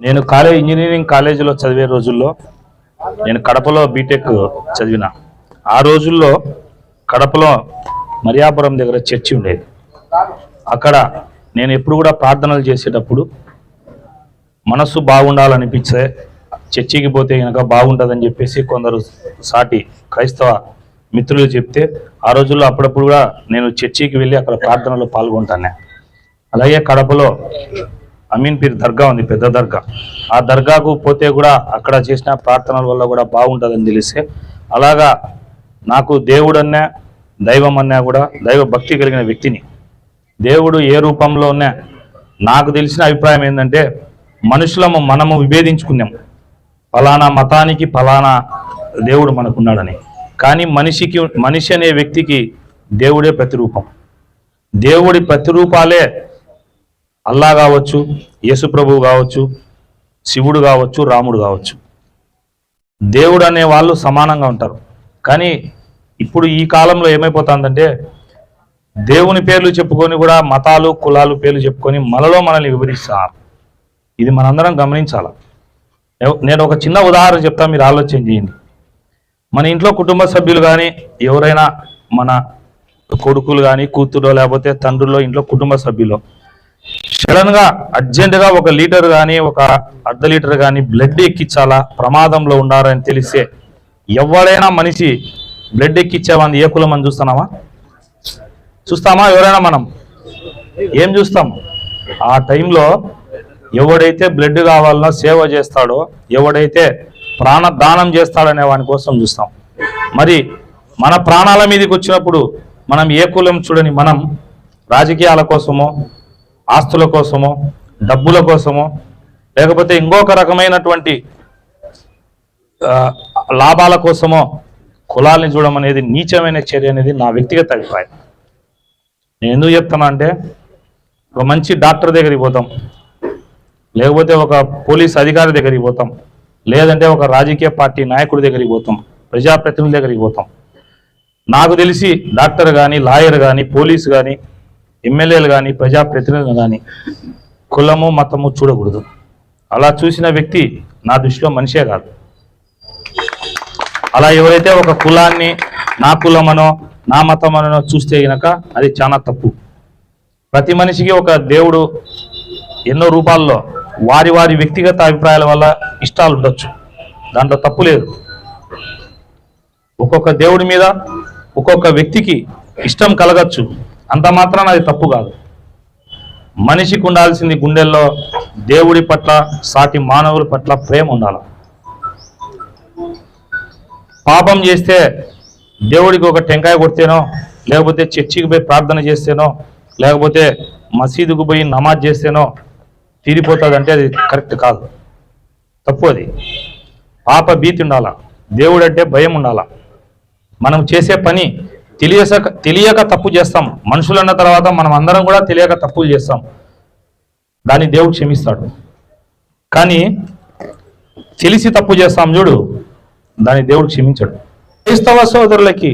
నేను college engineering కాలేజీలో చదివే రోజుల్లో నేను కడపలో బీటెక్ చదివిన. ఆ రోజుల్లో కడపలో మరియాపురం దగ్గర చర్చి ఉండేది. అక్కడ నేను ఎప్పుడు కూడా ప్రార్థనలు చేసేటప్పుడు మనస్సు బాగుండాలనిపించే చర్చికి పోతే కనుక బాగుంటుందని చెప్పేసి కొందరు సాటి క్రైస్తవ మిత్రులు చెప్తే ఆ రోజుల్లో అప్పుడప్పుడు కూడా నేను చర్చికి వెళ్ళి అక్కడ ప్రార్థనలో పాల్గొంటాను. అలాగే కడపలో అమీన్ పీర్ దర్గా ఉంది పెద్ద దర్గా. ఆ దర్గాకు పోతే కూడా అక్కడ చేసిన ప్రార్థనల వల్ల కూడా బాగుంటుందని తెలిస్తే అలాగా నాకు దేవుడన్నా దైవం అన్నా కూడా దైవ భక్తి కలిగిన వ్యక్తిని. దేవుడు ఏ రూపంలో ఉన్నా నాకు తెలిసిన అభిప్రాయం ఏంటంటే మనుషులము మనము విభేదించుకున్నాం ఫలానా మతానికి ఫలానా దేవుడు మనకున్నాడని. కానీ మనిషికి మనిషి అనే వ్యక్తికి దేవుడే ప్రతిరూపం. దేవుడి ప్రతిరూపాలే అల్లా కావచ్చు యేసుప్రభువు కావచ్చు శివుడు కావచ్చు రాముడు కావచ్చు. దేవుడు అనే వాళ్ళు సమానంగా ఉంటారు. కానీ ఇప్పుడు ఈ కాలంలో ఏమైపోతుందంటే దేవుని పేర్లు చెప్పుకొని కూడా మతాలు కులాలు పేర్లు చెప్పుకొని మనలో మనల్ని వివరిస్తారు. ఇది మనందరం గమనించాల. నేను ఒక చిన్న ఉదాహరణ చెప్తా మీరు ఆలోచన చేయండి. మన ఇంట్లో కుటుంబ సభ్యులు కానీ ఎవరైనా మన కొడుకులు కానీ కూతురు లేకపోతే తండ్రుల్లో ఇంట్లో కుటుంబ సభ్యులు సడన్గా అర్జెంట్గా ఒక లీటర్ కానీ ఒక అర్ధ లీటర్ కానీ బ్లడ్ ఎక్కించాలా? ప్రమాదంలో ఉన్నారని తెలిస్తే ఎవడైనా మనిషి బ్లడ్ ఎక్కిచ్చేవాన్ని ఏ కులం అని చూస్తున్నామా చూస్తామా ఎవరైనా మనం? ఏం చూస్తాం? ఆ టైంలో ఎవడైతే బ్లడ్ కావాలన్నా సేవ చేస్తాడో ఎవడైతే ప్రాణ దానం చేస్తాడనే వాని కోసం చూస్తాం. మరి మన ప్రాణాల మీదకి వచ్చినప్పుడు మనం ఏ కులం చూడని మనం రాజకీయాల కోసమో ఆస్తుల కోసమో డబ్బుల కోసమో లేకపోతే ఇంకొక రకమైనటువంటి లాభాల కోసమో కులాల్ని చూడడం అనేది నీచమైన చర్య అనేది నా వ్యక్తిగత అభిప్రాయం. నేను ఎందుకు చెప్తున్నా అంటే ఒక మంచి డాక్టర్ దగ్గరికి పోతాం లేకపోతే ఒక పోలీస్ అధికారి దగ్గరికి పోతాం లేదంటే ఒక రాజకీయ పార్టీ నాయకుడి దగ్గరికి పోతాం ప్రజాప్రతినిధుల దగ్గరికి పోతాం. నాకు తెలిసి డాక్టర్ కానీ లాయర్ కానీ పోలీసు కానీ ఎమ్మెల్యేలు కానీ ప్రజాప్రతినిధులు కానీ కులము మతము చూడకూడదు. అలా చూసిన వ్యక్తి నా దృష్టిలో మనిషే కాదు. అలా ఎవరైతే ఒక కులాన్ని నా కులమనో నా మతమనో చూస్తే గనక అది చాలా తప్పు. ప్రతి మనిషికి ఒక దేవుడు ఎన్నో రూపాల్లో వారి వారి వ్యక్తిగత అభిప్రాయాల వల్ల ఇష్టాలు ఉండొచ్చు. దాంట్లో తప్పు లేదు. ఒక్కొక్క దేవుడి మీద ఒక్కొక్క వ్యక్తికి ఇష్టం కలగచ్చు. అంత మాత్రాన అది తప్పు కాదు. మనిషికి ఉండాల్సింది గుండెల్లో దేవుడి పట్ల సాటి మానవుల పట్ల ప్రేమ ఉండాల. పాపం చేస్తే దేవుడికి ఒక టెంకాయ కొడితేనో లేకపోతే చర్చికి పోయి ప్రార్థన చేస్తేనో లేకపోతే మసీదుకు పోయి నమాజ్ చేస్తేనో తీరిపోతుందంటే అది కరెక్ట్ కాదు. తప్పు అది. పాప భీతి ఉండాలా. దేవుడు అంటే భయం ఉండాలా. మనం చేసే పని తెలియక తెలియక తప్పు చేస్తాం. మనుషులన్న తర్వాత మనం అందరం కూడా తెలియక తప్పులు చేస్తాం. దాన్ని దేవుడు క్షమిస్తాడు. కానీ తెలిసి తప్పు చేస్తాం చూడు దాన్ని దేవుడు క్షమించడు. క్రైస్తవ సోదరులకి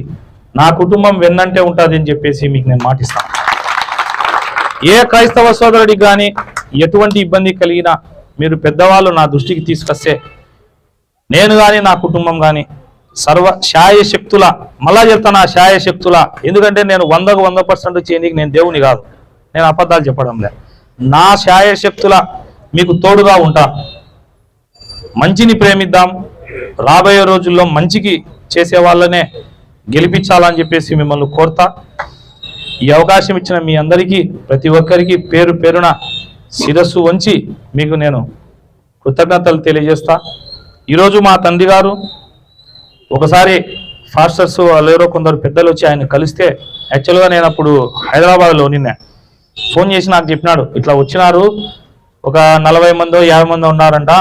నా కుటుంబం వెన్నంటే ఉంటుంది అని చెప్పేసి మీకు నేను మాటిస్తాను ఏ క్రైస్తవ సోదరుడికి కానీ ఎటువంటి ఇబ్బంది కలిగినా మీరు పెద్దవాళ్ళు నా దృష్టికి తీసుకొస్తే నేను కానీ నా కుటుంబం కానీ సర్వ శాయ శక్తుల మళ్ళా చెప్తాను ఆ శాయశక్తుల ఎందుకంటే నేను వందకు వంద పర్సెంట్ చేయనీకి నేను దేవుని కాదు. నేను అబద్ధాలు చెప్పడం లే. నా శాయ శక్తుల మీకు తోడుగా ఉంటా. మంచిని ప్రేమిద్దాం. రాబోయే రోజుల్లో మంచికి చేసే వాళ్ళనే గెలిపించాలని చెప్పేసి మిమ్మల్ని కోరుతా. ఈ అవకాశం ఇచ్చిన మీ అందరికీ ప్రతి ఒక్కరికి పేరు పేరున శిరస్సు వంచి మీకు నేను కృతజ్ఞతలు తెలియజేస్తా. ఈరోజు మా తండ్రి గారు ఒకసారి ఫాస్టర్స్ లేరో కొందరు పెద్దలు వచ్చి ఆయన కలిస్తే యాక్చువల్గా నేను అప్పుడు హైదరాబాద్లో నిన్న ఫోన్ చేసి నాకు చెప్పినాడు. ఇట్లా వచ్చినారు. ఒక నలభై మందో యాభై మందో ఉన్నారంట.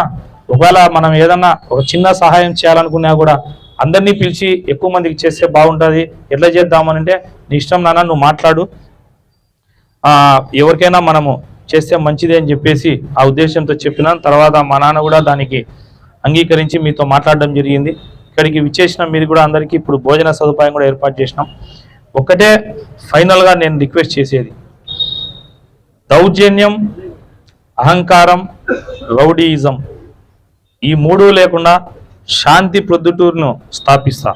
ఒకవేళ మనం ఏదన్నా ఒక చిన్న సహాయం చేయాలనుకున్నా కూడా అందరినీ పిలిచి ఎక్కువ మందికి చేస్తే బాగుంటుంది. ఎట్లా చేద్దామని అంటే నీ ఇష్టం నాన్న నువ్వు మాట్లాడు. ఎవరికైనా మనము చేస్తే మంచిదే అని చెప్పేసి ఆ ఉద్దేశంతో చెప్పినాను. తర్వాత మా నాన్న కూడా దానికి అంగీకరించి మీతో మాట్లాడడం జరిగింది. ఇక్కడికి విచ్చేసిన. మీరు కూడా అందరికీ ఇప్పుడు భోజన సదుపాయం కూడా ఏర్పాటు చేసినాం. ఒక్కటే ఫైనల్గా నేను రిక్వెస్ట్ చేసేది. దౌర్జన్యం అహంకారం రౌడీయిజం ఈ మూడు లేకుండా శాంతి ప్రొద్దుటూరును స్థాపిస్తా.